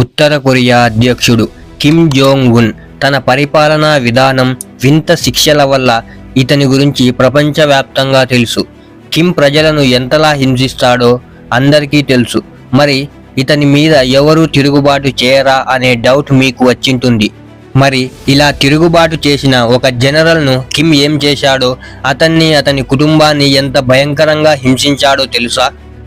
ఉత్తర Korea అధ్యక్షుడు Kim Jong Un తన పరిపాలనా విధానం వింత శిక్షల వల్ల ఇతని గురించి ప్రపంచవ్యాప్తంగా తెలుసు. కిమ్ ప్రజలను ఎంతలా హింసిస్తాడో అందరికీ తెలుసు. మరి ఇతని మీద ఎవరు తిరుగుబాటు చేయరా అనే డౌట్ మీకు వచ్చింటుంది. మరి ఇలా తిరుగుబాటు చేసిన ఒక జనరల్ను కిమ్ ఏం చేశాడో అతన్ని అతని కుటుంబాన్ని ఎంత భయంకరంగా హింసించాడో తెలుసా?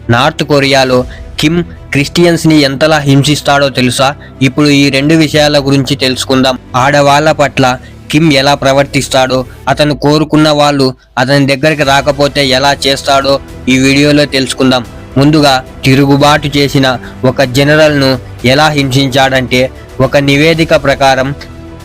నార్త్ కొరియాలో కిమ్ క్రిస్టియన్స్ని ఎంతలా హింసిస్తాడో తెలుసా? ఇప్పుడు ఈ రెండు విషయాల గురించి తెలుసుకుందాం. ఆడవాళ్ళ పట్ల కిమ్ ఎలా ప్రవర్తిస్తాడో అతను కోరుకున్న వాళ్ళు అతని దగ్గరికి రాకపోతే ఎలా చేస్తాడో ఈ వీడియోలో తెలుసుకుందాం. ముందుగా తిరుగుబాటు చేసిన ఒక జనరల్ను ఎలా హింసించాడంటే ఒక నివేదిక ప్రకారం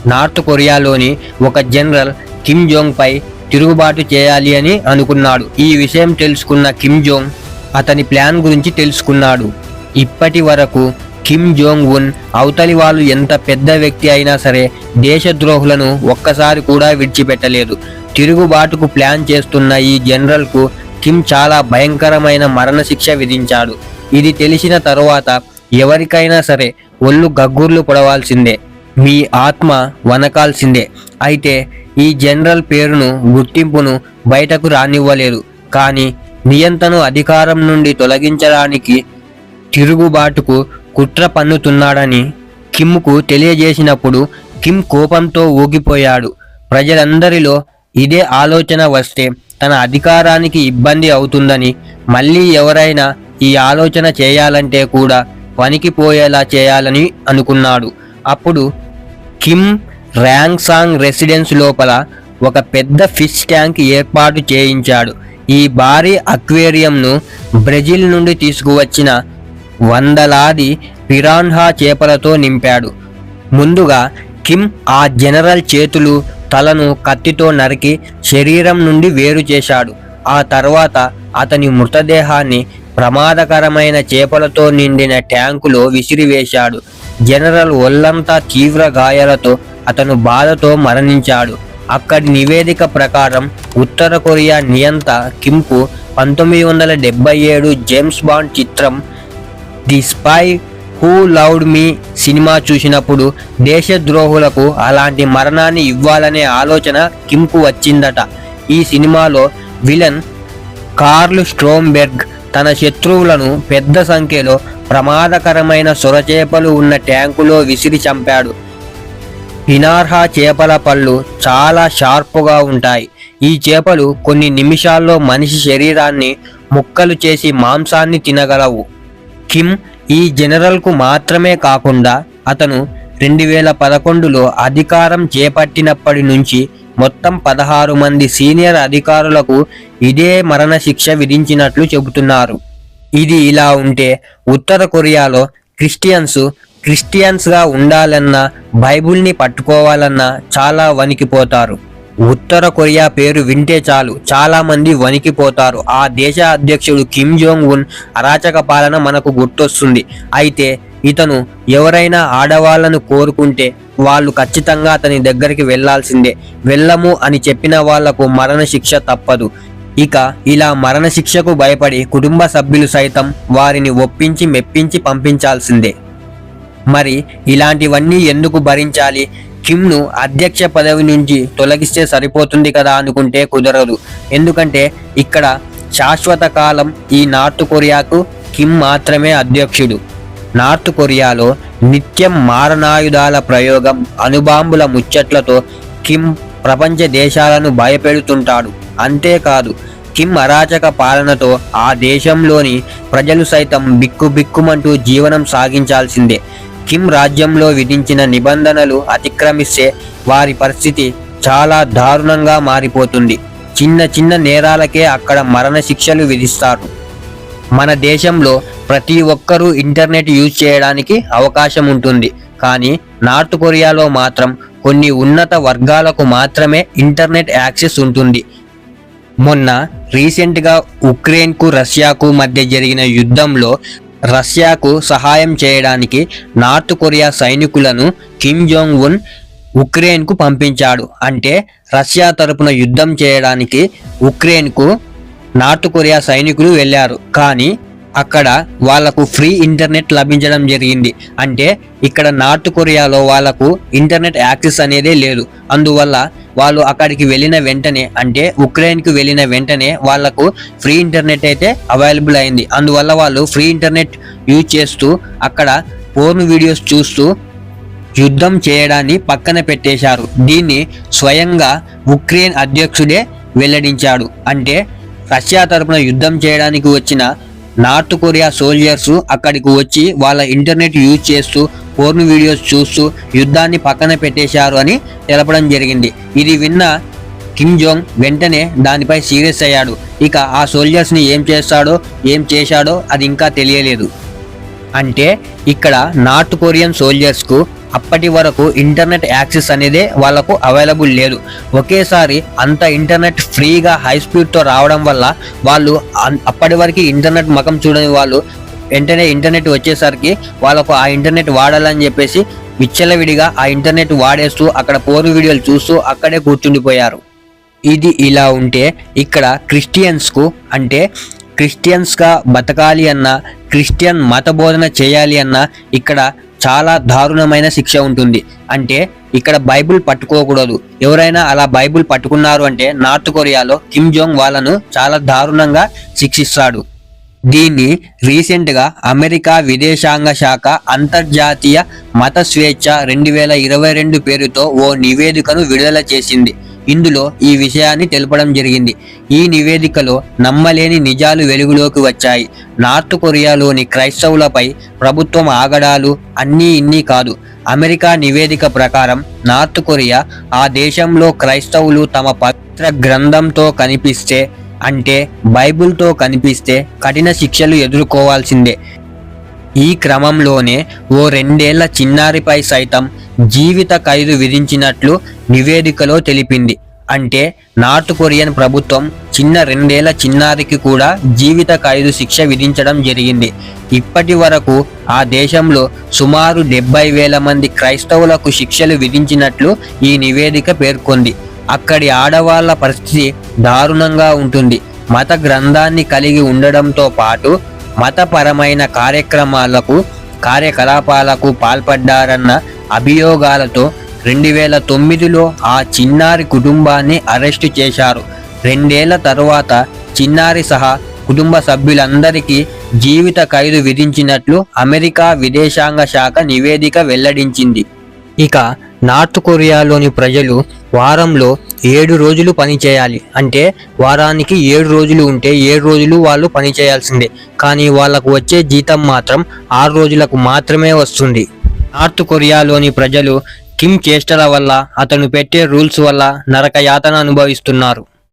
నార్త్ కొరియాలోని ఒక జనరల్ కిమ్ జోంగ్ పై తిరుగుబాటు చేయాలి అని అనుకున్నాడు. ఈ విషయం తెలుసుకున్న కిమ్ జోంగ్ అతని ప్లాన్ గురించి తెలుసుకున్నాడు. ఇప్పటి వరకు కిమ్ జోంగ్ ఉన్ అవతలి వాళ్ళు ఎంత పెద్ద వ్యక్తి అయినా సరే దేశద్రోహులను ఒక్కసారి కూడా విడిచిపెట్టలేదు. తిరుగుబాటుకు ప్లాన్ చేస్తున్న ఈ జనరల్కు కిమ్ చాలా భయంకరమైన మరణశిక్ష విధించాడు. ఇది తెలిసిన తరువాత ఎవరికైనా సరే ఒళ్ళు గగ్గుర్లు పొడవాల్సిందే. మీ ఆత్మ వనకాల్సిందే. అయితే ఈ జనరల్ పేరును గుర్తింపును బయటకు రానివ్వలేదు. కానీ నియంతను అధికారం నుండి తొలగించడానికి తిరుగుబాటుకు కుట్ర పన్నుతున్నాడని కిమ్కు తెలియజేసినప్పుడు కిమ్ కోపంతో ఊగిపోయాడు. ప్రజలందరిలో ఇదే ఆలోచన వస్తే తన అధికారానికి ఇబ్బంది అవుతుందని మళ్ళీ ఎవరైనా ఈ ఆలోచన చేయాలంటే కూడా వణికిపోయేలా చేయాలని అనుకున్నాడు. అప్పుడు కిమ్ ర్యాంగ్సాంగ్ రెసిడెన్స్ లోపల ఒక పెద్ద ఫిష్ ట్యాంక్ ఏర్పాటు చేయించాడు. ఈ భారీ అక్వేరియంను బ్రెజిల్ నుండి తీసుకువచ్చిన వందలాది పిరాన్హా చేపలతో నింపాడు. ముందుగా కిమ్ ఆ జనరల్ చేతులు తలను కత్తితో నరికి శరీరం నుండి వేరు చేశాడు. ఆ తర్వాత అతని మృతదేహాన్ని ప్రమాదకరమైన చేపలతో నిండిన ట్యాంకులో విసిరివేశాడు. జనరల్ ఒళ్ళంతా తీవ్ర గాయాలతో అతను బాధతో మరణించాడు. అక్కడి నివేదిక ప్రకారం ఉత్తర కొరియా నియంత కిమ్కు పంతొమ్మిది వందల డెబ్బై ఏడు జేమ్స్ బాండ్ చిత్రం the spy who loved me cinema చూసినప్పుడు దేశద్రోహులకు అలాంటి మరణాన్ని ఇవ్వాలనే ఆలోచన కింపు వచ్చిందట. ఈ సినిమాలో విలన్ కార్ల్ స్ట్రోంబెర్గ్ తన శత్రువులను పెద్ద సంఖ్యలో ప్రమాదకరమైన సొరచేపలు ఉన్న ట్యాంకులో విసిరి చంపాడు. పినార్హా చేపల పళ్ళు చాలా షార్పుగా ఉంటాయి. ఈ చేపలు కొన్ని నిమిషాల్లో మనిషి శరీరాన్ని ముక్కలు చేసి మాంసాన్ని తినగలవు. కిమ్ ఈ జనరల్కు మాత్రమే కాకుండా అతను రెండు వేల పదకొండులో అధికారం చేపట్టినప్పటి నుంచి మొత్తం పదహారు మంది సీనియర్ అధికారులకు ఇదే మరణశిక్ష విధించినట్లు చెబుతున్నారు. ఇది ఇలా ఉంటే ఉత్తర కొరియాలో క్రిస్టియన్స్ క్రిస్టియన్స్గా ఉండాలన్నా బైబుల్ని పట్టుకోవాలన్నా చాలా వణికిపోతారు. ఉత్తర కొరియా పేరు వింటే చాలు. చాలా మంది వణికిపోతారు. ఆ దేశ అధ్యక్షుడు కిమ్ జోంగ్ ఉన్ అరాచక పాలన మనకు గుర్తొస్తుంది. అయితే ఇతను ఎవరైనా ఆడవాళ్ళను కోరుకుంటే వాళ్ళు ఖచ్చితంగా అతని దగ్గరికి వెళ్ళాల్సిందే. వెళ్ళము అని చెప్పిన వాళ్ళకు మరణశిక్ష తప్పదు. ఇక ఇలా మరణశిక్షకు భయపడి కుటుంబ సభ్యులు సైతం వారిని ఒప్పించి మెప్పించి పంపించాల్సిందే. మరి ఇలాంటివన్నీ ఎందుకు భరించాలి? కిమ్ను అధ్యక్ష పదవి నుంచి తొలగిస్తే సరిపోతుంది కదా అనుకుంటే కుదరదు. ఎందుకంటే ఇక్కడ శాశ్వత కాలం ఈ నార్త్ కొరియాకు కిమ్ మాత్రమే అధ్యక్షుడు. నార్త్ కొరియాలో నిత్యం మారణాయుధాల ప్రయోగం అణుబాంబుల ముచ్చట్లతో కిమ్ ప్రపంచ దేశాలను భయపెడుతుంటాడు. అంతేకాదు కిమ్ అరాచక పాలనతో ఆ దేశంలోని ప్రజలు సైతం బిక్కుబిక్కుమంటూ జీవనం సాగించాల్సిందే. కిమ్ రాజ్యంలో విధించిన నిబంధనలు అతిక్రమిస్తే వారి పరిస్థితి చాలా దారుణంగా మారిపోతుంది. చిన్న చిన్న నేరాలకే అక్కడ మరణశిక్షలు విధిస్తారు. మన దేశంలో ప్రతి ఒక్కరూ ఇంటర్నెట్ యూజ్ చేయడానికి అవకాశం ఉంటుంది. కానీ నార్త్ కొరియాలో మాత్రం కొన్ని ఉన్నత వర్గాలకు మాత్రమే ఇంటర్నెట్ యాక్సెస్ ఉంటుంది. మొన్న రీసెంట్గా ఉక్రెయిన్కు రష్యాకు మధ్య జరిగిన యుద్ధంలో రష్యాకు సహాయం చేయడానికి నార్త్ కొరియా సైనికులను కిమ్ జోంగ్ ఉన్ ఉక్రెయిన్కు పంపించాడు. అంటే రష్యా తరపున యుద్ధం చేయడానికి ఉక్రెయిన్కు నార్త్ కొరియా సైనికులు వెళ్ళారు. కానీ అక్కడ వాళ్ళకు ఫ్రీ ఇంటర్నెట్ లభించడం జరిగింది. అంటే ఇక్కడ నార్త్ కొరియాలో వాళ్ళకు ఇంటర్నెట్ యాక్సెస్ అనేదే లేదు. అందువల్ల వాళ్ళు అక్కడికి వెళ్ళిన వెంటనే అంటే ఉక్రెయిన్కి వెళ్ళిన వెంటనే వాళ్ళకు ఫ్రీ ఇంటర్నెట్ అయితే అవైలబుల్ అయింది. అందువల్ల వాళ్ళు ఫ్రీ ఇంటర్నెట్ యూజ్ చేస్తూ అక్కడ పోర్న్ వీడియోస్ చూస్తూ యుద్ధం చేయడాన్ని పక్కన పెట్టేశారు. దీన్ని స్వయంగా ఉక్రెయిన్ అధ్యక్షుడే వెల్లడించాడు. అంటే రష్యా తరపున యుద్ధం చేయడానికి వచ్చిన నార్త్ కొరియా సోల్జర్స్ అక్కడికి వచ్చి వాళ్ళ ఇంటర్నెట్ యూజ్ చేస్తూ పోర్న్ వీడియోస్ చూస్తూ యుద్ధాన్ని పక్కన పెట్టేశారు అని తెలపడం జరిగింది. ఇది విన్న కిమ్ జోంగ్ వెంటనే దానిపై సీరియస్ అయ్యాడు. ఇక ఆ సోల్జర్స్ని ఏం చేస్తాడో ఏం చేశాడో అది ఇంకా తెలియలేదు. అంటే ఇక్కడ నార్త్ కొరియన్ సోల్జర్స్కు అప్పటి వరకు ఇంటర్నెట్ యాక్సెస్ అనేది వాళ్ళకు అవైలబుల్ లేదు. ఒకేసారి అంత ఇంటర్నెట్ ఫ్రీగా హై స్పీడ్తో రావడం వల్ల వాళ్ళు అన్- అప్పటి వరకు ఇంటర్నెట్ మకం చూడని వాళ్ళు వెంటనే ఇంటర్నెట్ వచ్చేసరికి వాళ్ళకు ఆ ఇంటర్నెట్ వాడాలని చెప్పేసి విచ్చలవిడిగా ఆ ఇంటర్నెట్ వాడేస్తూ అక్కడ పోరు వీడియోలు చూస్తూ అక్కడే కూర్చుండిపోయారు. ఇది ఇలా ఉంటే ఇక్కడ క్రిస్టియన్స్కు అంటే క్రిస్టియన్స్గా బతకాలి అన్న క్రిస్టియన్ మత బోధన చేయాలి అన్న ఇక్కడ చాలా దారుణమైన శిక్ష ఉంటుంది. అంటే ఇక్కడ బైబిల్ పట్టుకోకూడదు. ఎవరైనా అలా బైబిల్ పట్టుకున్నారు అంటే నార్త్ కొరియాలో కిమ్ జోంగ్ వాళ్ళను చాలా దారుణంగా శిక్షిస్తాడు. దీన్ని రీసెంట్గా అమెరికా విదేశాంగ శాఖ అంతర్జాతీయ మత స్వేచ్ఛ రెండు వేల ఇరవై రెండు పేరుతో ఓ నివేదికను విడుదల చేసింది. ఇందులో ఈ విషయాన్ని తెలపడం జరిగింది. ఈ నివేదికలో నమ్మలేని నిజాలు వెలుగులోకి వచ్చాయి. నార్త్ కొరియాలోని క్రైస్తవులపై ప్రభుత్వం ఆగడాలు అన్నీ ఇన్నీ కాదు. అమెరికా నివేదిక ప్రకారం నార్త్ కొరియా ఆ దేశంలో క్రైస్తవులు తమ పవిత్ర గ్రంథంతో కనిపిస్తే అంటే బైబిల్తో కనిపిస్తే కఠిన శిక్షలు ఎదుర్కోవాల్సిందే. ఈ క్రమంలోనే ఓ రెండేళ్ళ చిన్నారిపై సైతం జీవిత ఖైదు విధించినట్లు నివేదికలో తెలిపింది. అంటే నార్త్ కొరియన్ ప్రభుత్వం చిన్న రెండేళ్ళ చిన్నారికి కూడా జీవిత ఖైదు శిక్ష విధించడం జరిగింది. ఇప్పటి వరకు ఆ దేశంలో సుమారు డెబ్బై వేల మంది క్రైస్తవులకు శిక్షలు విధించినట్లు ఈ నివేదిక పేర్కొంది. అక్కడి ఆడవాళ్ళ పరిస్థితి దారుణంగా ఉంటుంది. మత గ్రంథాన్ని కలిగి ఉండడంతో పాటు మతపరమైన కార్యక్రమాలకు కార్యకలాపాలకు పాల్పడ్డారన్న అభియోగాలతో రెండు వేల తొమ్మిదిలో ఆ చిన్నారి కుటుంబాన్ని అరెస్టు చేశారు. రెండేళ్ళ తరువాత చిన్నారి సహా కుటుంబ సభ్యులందరికీ జీవిత ఖైదు విధించినట్లు అమెరికా విదేశాంగ శాఖ నివేదిక వెల్లడించింది. ఇక నార్త్ కొరియాలోని ప్రజలు వారంలో ఏడు రోజులు పనిచేయాలి. అంటే వారానికి ఏడు రోజులు ఉంటే ఏడు రోజులు వాళ్ళు పని చేయాల్సిందే కానీ వాళ్ళకు వచ్చే జీతం మాత్రం ఆరు రోజులకు మాత్రమే వస్తుంది. నార్త్ కొరియాలోని ప్రజలు కిమ్ చేష్టల వల్ల అతను పెట్టే రూల్స్ వల్ల నరక యాతన అనుభవిస్తున్నారు.